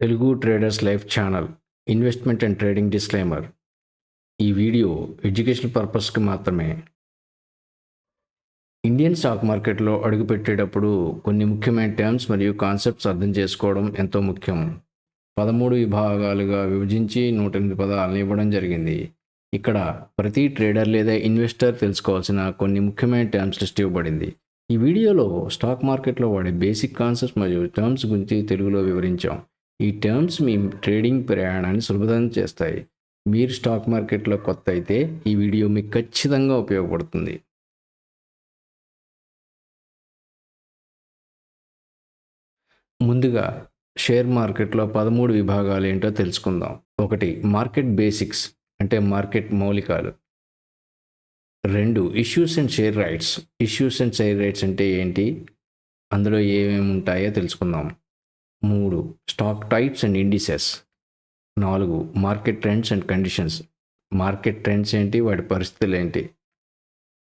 Telugu traders life channel investment and trading disclaimer. ఈ video education పర్పస్కి మాత్రమే. Indian stock మార్కెట్లో అడుగుపెట్టేటప్పుడు కొన్ని ముఖ్యమైన టర్మ్స్ మరియు కాన్సెప్ట్స్ అర్థం చేసుకోవడం ఎంతో ముఖ్యం. పదమూడు విభాగాలుగా విభజించి నూట ఎనిమిది పదాలను ఇవ్వడం జరిగింది. ఇక్కడ ప్రతి ట్రేడర్ లేదా ఇన్వెస్టర్ తెలుసుకోవాల్సిన కొన్ని ముఖ్యమైన టర్మ్స్ లిస్ట్ ఇవ్వబడింది. ఈ వీడియోలో స్టాక్ మార్కెట్లో వాడే బేసిక్ కాన్సెప్ట్స్ మరియు టర్మ్స్ గురించి తెలుగులో వివరించాం. ఈ టర్మ్స్ మీ ట్రేడింగ్ ప్రయాణాన్ని సులభతరం చేస్తాయి. మీరు స్టాక్ మార్కెట్లో కొత్త అయితే ఈ వీడియో మీకు ఖచ్చితంగా ఉపయోగపడుతుంది. ముందుగా షేర్ మార్కెట్లో పదమూడు విభాగాలు ఏంటో తెలుసుకుందాం. ఒకటి మార్కెట్ బేసిక్స్ అంటే మార్కెట్ మౌలికాలు. రెండు issues and share rights issues and share rights అంటే ఏంటి? అందులో ఏమేమి ఉంటాయో తెలుసుకుందాం. మూడు స్టాక్ టైప్స్ అండ్ ఇండిసెస్ నాలుగు market trends and conditions market trends ఏంటి? వాటి పరిస్థితులు ఏంటి?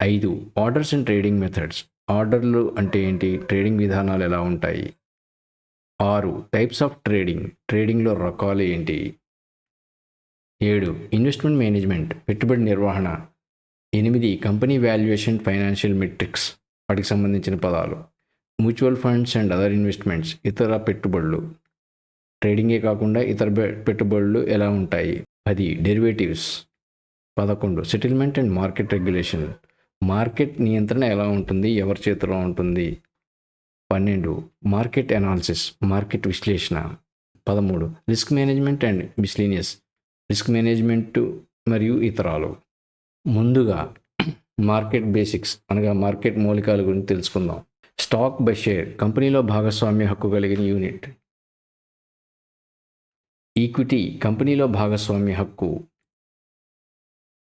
ఐదు ఆర్డర్స్ అండ్ ట్రేడింగ్ మెథడ్స్ ఆర్డర్లు అంటే ఏంటి? ట్రేడింగ్ విధానాలు ఎలా ఉంటాయి? ఆరు టైప్స్ ఆఫ్ ట్రేడింగ్ ట్రేడింగ్లో రకాలు ఏంటి? ఏడు ఇన్వెస్ట్మెంట్ మేనేజ్మెంట్ పెట్టుబడి నిర్వహణ. ఎనిమిది కంపెనీ వాల్యుయేషన్ ఫైనాన్షియల్ మెట్రిక్స్ వాటికి సంబంధించిన పదాలు. Mutual funds and other investments ఇతర పెట్టుబడులు ట్రేడింగే కాకుండా ఇతర పెట్టుబడులు ఎలా ఉంటాయి? పది డెరివేటివ్స్. పదకొండు settlement and market regulation. Market నియంత్రణ ఎలా ఉంటుంది? ఎవరి చేతిలో ఉంటుంది? పన్నెండు మార్కెట్ అనాలిసిస్ మార్కెట్ విశ్లేషణ. పదమూడు risk management and miscellaneous risk management మరియు ఇతరాలు. ముందుగా మార్కెట్ బేసిక్స్ అనగా మార్కెట్ మూలికాల గురించి తెలుసుకుందాం. స్టాక్ బై షేర్ కంపెనీలో భాగస్వామ్య హక్కు కలిగిన యూనిట్ ఈక్విటీ కంపెనీలో భాగస్వామ్య హక్కు.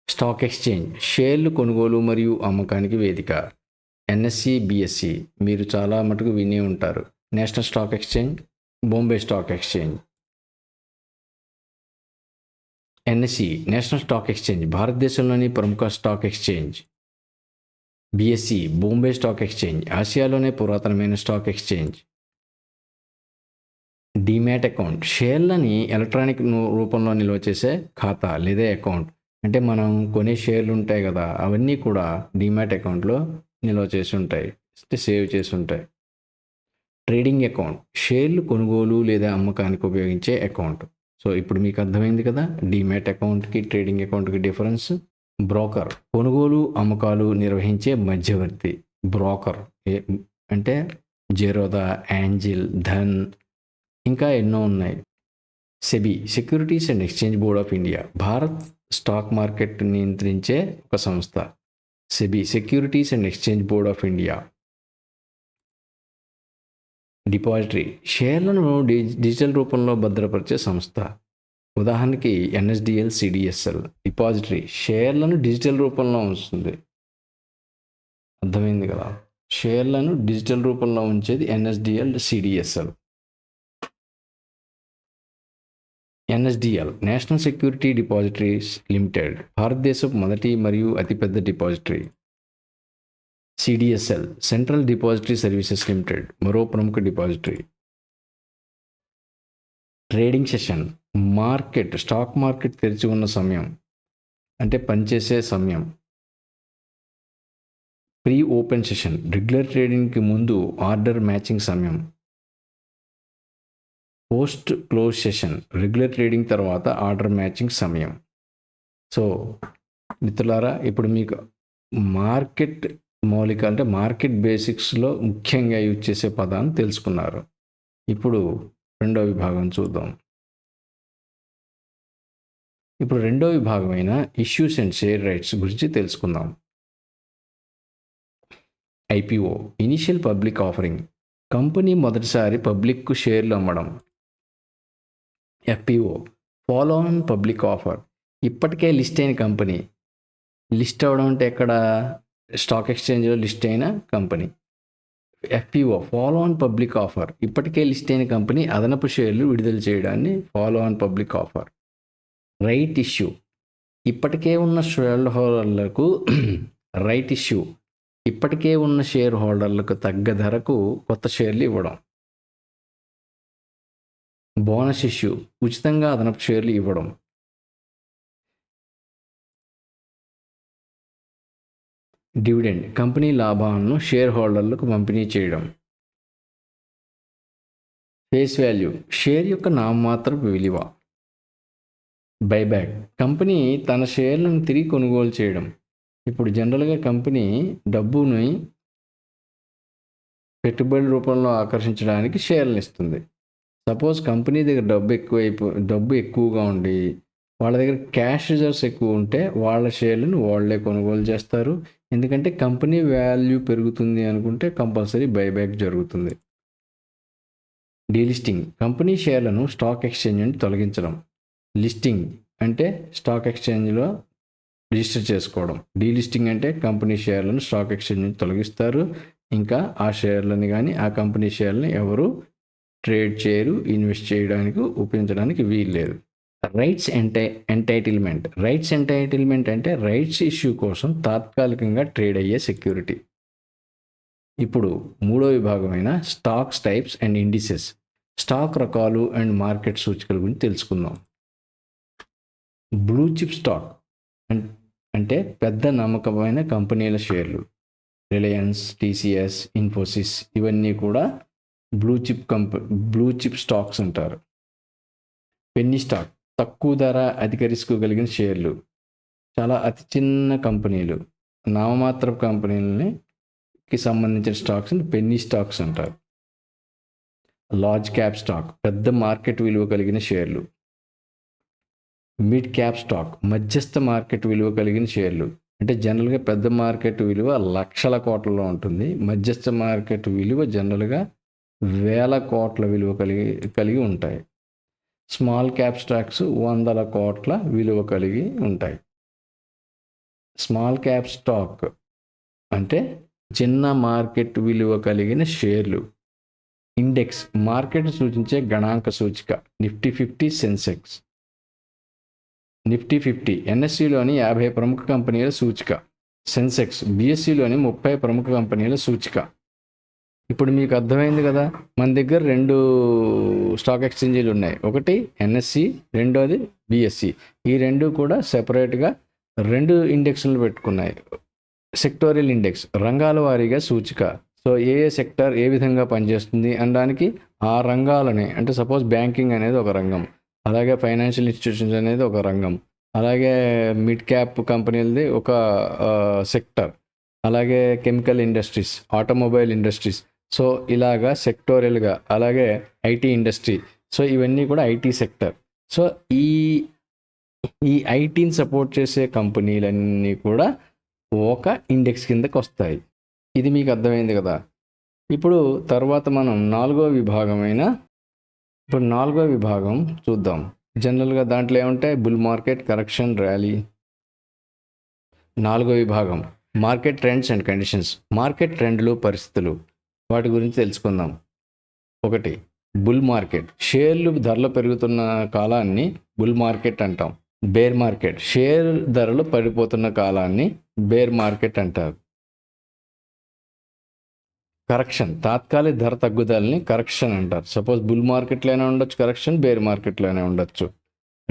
స్టాక్ ఎక్స్చేంజ్ షేర్లు కొనుగోలు మరియు అమ్మకానికి వేదిక. ఎన్ఎస్సి బిఎస్సి మీరు చాలా మటుకు వినే ఉంటారు. National stock exchange Bombay stock exchange N S C national stock exchange భారతదేశంలోని ప్రముఖ stock exchange B S C Bombay stock exchange ఆసియాలోనే పురాతనమైన స్టాక్ ఎక్స్చేంజ్ డిమ్యాట్ అకౌంట్ షేర్లని ఎలక్ట్రానిక్ రూపంలో నిల్వ చేసే ఖాతా లేదా అకౌంట్ అంటే మనం కొనే షేర్లు ఉంటాయి కదా అవన్నీ కూడా డిమ్యాట్ అకౌంట్లో నిల్వ చేసి ఉంటాయి అంటే సేవ్ చేసి ఉంటాయి ట్రేడింగ్ అకౌంట్ షేర్లు కొనుగోలు లేదా అమ్మకానికి ఉపయోగించే అకౌంట్ సో ఇప్పుడు మీకు అర్థమైంది కదా డిమ్యాట్ అకౌంట్కి ట్రేడింగ్ అకౌంట్కి డిఫరెన్స్ బ్రోకర్. కొనుగోలు అమ్మకాలు నిర్వహించే మధ్యవర్తి. బ్రోకర్. అంటే జెరోదా యాంజిల్ ధన్ ఇంకా ఎన్నో ఉన్నాయి. SEBI securities and exchange board of India. Bharat stock market నియంత్రించే ఒక సంస్థ. SEBI securities and exchange board of India. Depository. షేర్లను డి- డిజిటల్ రూపంలో భద్రపరిచే సంస్థ. ఉదాహరణకి ఎన్ఎస్డిఎల్ సిడిఎస్ఎల్ డిపాజిటరీ షేర్లను డిజిటల్ రూపంలో ఉంచుతుంది. అర్థమైంది కదా? షేర్లను డిజిటల్ రూపంలో ఉంచేది N S D L C D S L. N S D L national security depositories limited భారతదేశపు మొదటి మరియు అతిపెద్ద depository. C D S L central depository services limited మరో ప్రముఖ depository. Trading session market stock market తెరిచి ఉన్న సమయం. అంటే పనిచేసే సమయం. ప్రీ ఓపెన్ సెషన్ రెగ్యులర్ ట్రేడింగ్కి ముందు ఆర్డర్ మ్యాచింగ్ సమయం. Post close session regular trading తర్వాత ఆర్డర్ మ్యాచింగ్ సమయం. సో మిత్రులారా ఇప్పుడు మీకు మార్కెట్ మౌలిక అంటే మార్కెట్ బేసిక్స్లో ముఖ్యంగా యూజ్ చేసే పదాన్ని తెలుసుకున్నారు. ఇప్పుడు రెండో విభాగం చూద్దాం. ఇప్పుడు రెండో విభాగమైన ఇష్యూస్ అండ్ షేర్ రైట్స్ గురించి తెలుసుకుందాం. I P O initial public offering company మొదటిసారి పబ్లిక్కు షేర్లు అమ్మడం. F P O follow on public offer ఇప్పటికే లిస్ట్ అయిన కంపెనీ. లిస్ట్ అవ్వడం అంటే ఎక్కడ? స్టాక్ ఎక్స్చేంజ్లో లిస్ట్ అయిన company. F P O follow on public offer ఇప్పటికే లిస్ట్ అయిన కంపెనీ అదనపు షేర్లు విడుదల చేయడాన్ని follow on public offer right issue. ఇప్పటికే ఉన్న షేర్ హోల్డర్లకు రైట్ ఇష్యూ. ఇప్పటికే ఉన్న షేర్ హోల్డర్లకు తగ్గ ధరకు కొత్త షేర్లు ఇవ్వడం. Bonus issue. ఉచితంగా అదనపు షేర్లు ఇవ్వడం. డివిడెండ్. కంపెనీ లాభాలను షేర్ హోల్డర్లకు పంపిణీ చేయడం. Face value. షేర్ యొక్క నామమాత్రపు విలువ. బైబ్యాక్ కంపెనీ తన షేర్లను తిరిగి కొనుగోలు చేయడం. ఇప్పుడు జనరల్గా కంపెనీ డబ్బుని పెట్టుబడి రూపంలో ఆకర్షించడానికి షేర్లను ఇస్తుంది. సపోజ్ కంపెనీ దగ్గర డబ్బు ఎక్కువ డబ్బు ఎక్కువగా ఉండి వాళ్ళ దగ్గర క్యాష్ రిజర్వ్స్ ఎక్కువ ఉంటే వాళ్ళ షేర్లను వాళ్ళే కొనుగోలు చేస్తారు. ఎందుకంటే కంపెనీ వాల్యూ పెరుగుతుంది అనుకుంటే కంపల్సరీ బైబ్యాక్ జరుగుతుంది. డీలిస్టింగ్ కంపెనీ షేర్లను స్టాక్ ఎక్స్చేంజ్ నుండి తొలగించడం. లిస్టింగ్ అంటే స్టాక్ ఎక్స్చేంజ్లో రిజిస్టర్ చేసుకోవడం. డీలిస్టింగ్ అంటే కంపెనీ షేర్లను స్టాక్ ఎక్స్చేంజ్ నుంచి తొలగిస్తారు. ఇంకా ఆ షేర్లని కానీ ఆ కంపెనీ షేర్లని ఎవరు ట్రేడ్ చేయరు ఇన్వెస్ట్ చేయడానికి ఉపయోగించడానికి వీల్లేదు. రైట్స్ ఎంటై ఎంటైటిల్మెంట్. రైట్స్ ఎంటైటిల్మెంట్ అంటే రైట్స్ ఇష్యూ కోసం తాత్కాలికంగా ట్రేడ్ అయ్యే సెక్యూరిటీ. ఇప్పుడు మూడో విభాగమైన stocks types and indices. Stock రకాలు అండ్ మార్కెట్ సూచికల గురించి తెలుసుకుందాం. బ్లూ చిప్ స్టాక్ అంటే పెద్ద నమ్మకమైన కంపెనీల షేర్లు. రిలయన్స్ టీసీఎస్ ఇన్ఫోసిస్ ఇవన్నీ కూడా బ్లూ చిప్ కంప బ్లూ చిప్ స్టాక్స్ అంటారు. పెన్నీ స్టాక్ తక్కువ ధర అధిక రిస్క్ కలిగిన షేర్లు. చాలా అతి చిన్న కంపెనీలు. నామమాత్ర కంపెనీలకి సంబంధించిన స్టాక్స్ పెన్నీ స్టాక్స్ అంటారు. లార్జ్ క్యాప్ స్టాక్ పెద్ద మార్కెట్ విలువ కలిగిన షేర్లు. మిడ్ క్యాప్ స్టాక్ మధ్యస్థ మార్కెట్ విలువ కలిగిన షేర్లు. అంటే జనరల్గా పెద్ద మార్కెట్ విలువ లక్షల కోట్లలో ఉంటుంది. మధ్యస్థ మార్కెట్ విలువ జనరల్గా వేల కోట్ల విలువ కలిగి కలిగి ఉంటాయి. స్మాల్ క్యాప్ స్టాక్స్ వందల కోట్ల విలువ కలిగి ఉంటాయి. స్మాల్ క్యాప్ స్టాక్ అంటే చిన్న మార్కెట్ విలువ కలిగిన షేర్లు. ఇండెక్స్ మార్కెట్ సూచించే గణాంక సూచిక Nifty fifty Sensex. Nifty fifty ఎన్ఎస్సిలోని యాభై ప్రముఖ కంపెనీల సూచిక. సెన్సెక్స్ బిఎస్సిలోని ముప్పై ప్రముఖ కంపెనీల సూచిక. ఇప్పుడు మీకు అర్థమైంది కదా మన దగ్గర రెండు స్టాక్ ఎక్స్చేంజీలు ఉన్నాయి. ఒకటి ఎన్ఎస్సి రెండోది బిఎస్సి. ఈ రెండు కూడా సెపరేట్గా రెండు ఇండెక్స్లు పెట్టుకున్నాయి. సెక్టోరియల్ ఇండెక్స్ రంగాల వారీగా సూచిక. సో ఏ ఏ సెక్టర్ ఏ విధంగా పనిచేస్తుంది అనడానికి ఆ రంగాలని అంటే సపోజ్ బ్యాంకింగ్ అనేది ఒక రంగం. అలాగే ఫైనాన్షియల్ ఇన్స్టిట్యూషన్స్ అనేది ఒక రంగం. అలాగే మిడ్ క్యాప్ కంపెనీలది ఒక సెక్టర్. అలాగే chemical industries automobile industries. So ఇలాగా సెక్టోరియల్గా అలాగే ఐటీ ఇండస్ట్రీ. సో ఇవన్నీ కూడా ఐటీ సెక్టర్. సో ఈ ఈ ఐటీని సపోర్ట్ చేసే కంపెనీలన్నీ కూడా ఒక ఇండెక్స్ కిందకి వస్తాయి. ఇది మీకు అర్థమైంది కదా? ఇప్పుడు తర్వాత మనం నాలుగో విభాగమైన ఇప్పుడు నాలుగో విభాగం చూద్దాం. జనరల్గా దాంట్లో ఏముంటాయి? Bull market correction rally. నాలుగో విభాగం. Market trends and conditions. Market ట్రెండ్లు పరిస్థితులు. వాటి గురించి తెలుసుకుందాం. ఒకటి బుల్ మార్కెట్. షేర్లు ధరలు పెరుగుతున్న కాలాన్ని బుల్ మార్కెట్ అంటాం. Bear market. షేర్ ధరలు పడిపోతున్న కాలాన్ని బేర్ మార్కెట్ అంటారు. కరెక్షన్ తాత్కాలిక ధర తగ్గుదలని కరెక్షన్ అంటారు. సపోజ్ బుల్ మార్కెట్లోనే ఉండొచ్చు కరెక్షన్ బేర్ మార్కెట్లోనే ఉండొచ్చు.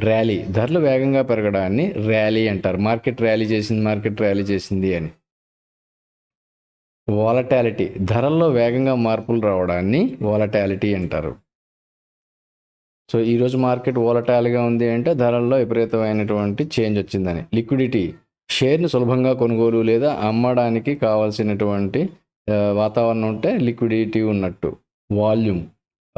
ర్యాలీ ధరలు వేగంగా పెరగడాన్ని ర్యాలీ అంటారు. మార్కెట్ ర్యాలీ చేసింది మార్కెట్ ర్యాలీ చేసింది అని. వాలటాలిటీ ధరల్లో వేగంగా మార్పులు రావడాన్ని వాలటాలిటీ అంటారు. సో ఈరోజు మార్కెట్ వాలటాలిగా ఉంది అంటే ధరల్లో విపరీతమైనటువంటి చేంజ్ వచ్చిందని. లిక్విడిటీ షేర్ను సులభంగా కొనుగోలు లేదా అమ్మడానికి కావాల్సినటువంటి వాతావరణం ఉంటే లిక్విడిటీ ఉన్నట్టు. వాల్యూమ్.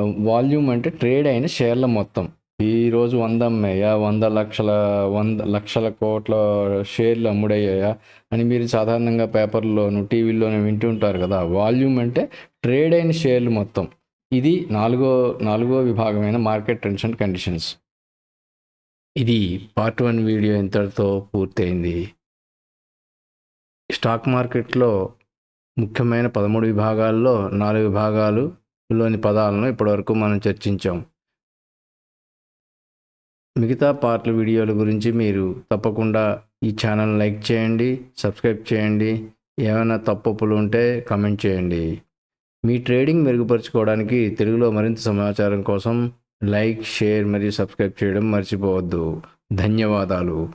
వాల్యూమ్ అంటే ట్రేడ్ అయిన షేర్ల మొత్తం. ఈరోజు వంద అమ్మాయా? వంద లక్షల వంద లక్షల కోట్ల షేర్లు అమ్ముడయ్యాయా? అని మీరు సాధారణంగా పేపర్లోను టీవీలోను వింటుంటారు కదా. వాల్యూమ్ అంటే ట్రేడ్ అయిన షేర్లు మొత్తం. ఇది నాలుగో నాలుగో విభాగమైన మార్కెట్ ట్రెండ్స్ అండ్ కండిషన్స్. ఇది పార్ట్ వన్ వీడియో ఇంతటితో పూర్తయింది. స్టాక్ మార్కెట్లో ముఖ్యమైన పదమూడు విభాగాల్లో నాలుగు విభాగాలులోని పదాలను ఇప్పటివరకు మనం చర్చించాం. మిగతా పార్ట్ల వీడియోల గురించి మీరు తప్పకుండా ఈ ఛానల్ లైక్ చేయండి సబ్స్క్రైబ్ చేయండి. ఏమైనా తప్పులు ఉంటే కమెంట్ చేయండి. మీ ట్రేడింగ్ మెరుగుపరుచుకోవడానికి తెలుగులో మరింత సమాచారం కోసం లైక్ షేర్ మరియు సబ్స్క్రైబ్ చేయడం మర్చిపోవద్దు. ధన్యవాదాలు.